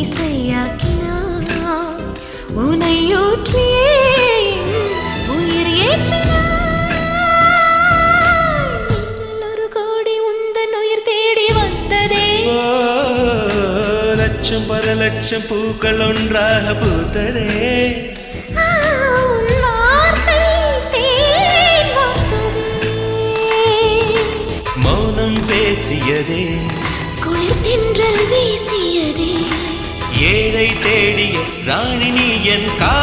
இசையாக்கினா உனை ஊற்றியே உயிர் ஏற்றினால் ஒரு கோடி உந்தன் உயிர் தேடி வந்ததே. லட்சம் பல லட்சம் பூக்கள் ஒன்றாக பூத்ததே. மௌனம் பேசியதே. குளிர் தென்றல் வீசியதே. ஏழை தேடிய ராணி நீ என் கா